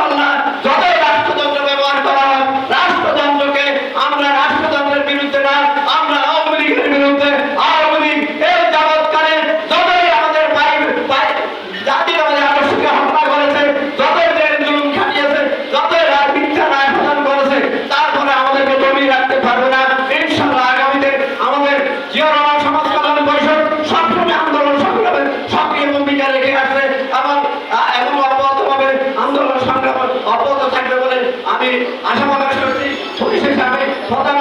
ইনশাল্লাহ যত আমি আশা প্রকাশ করছি। পুলিশ হিসাবে প্রধান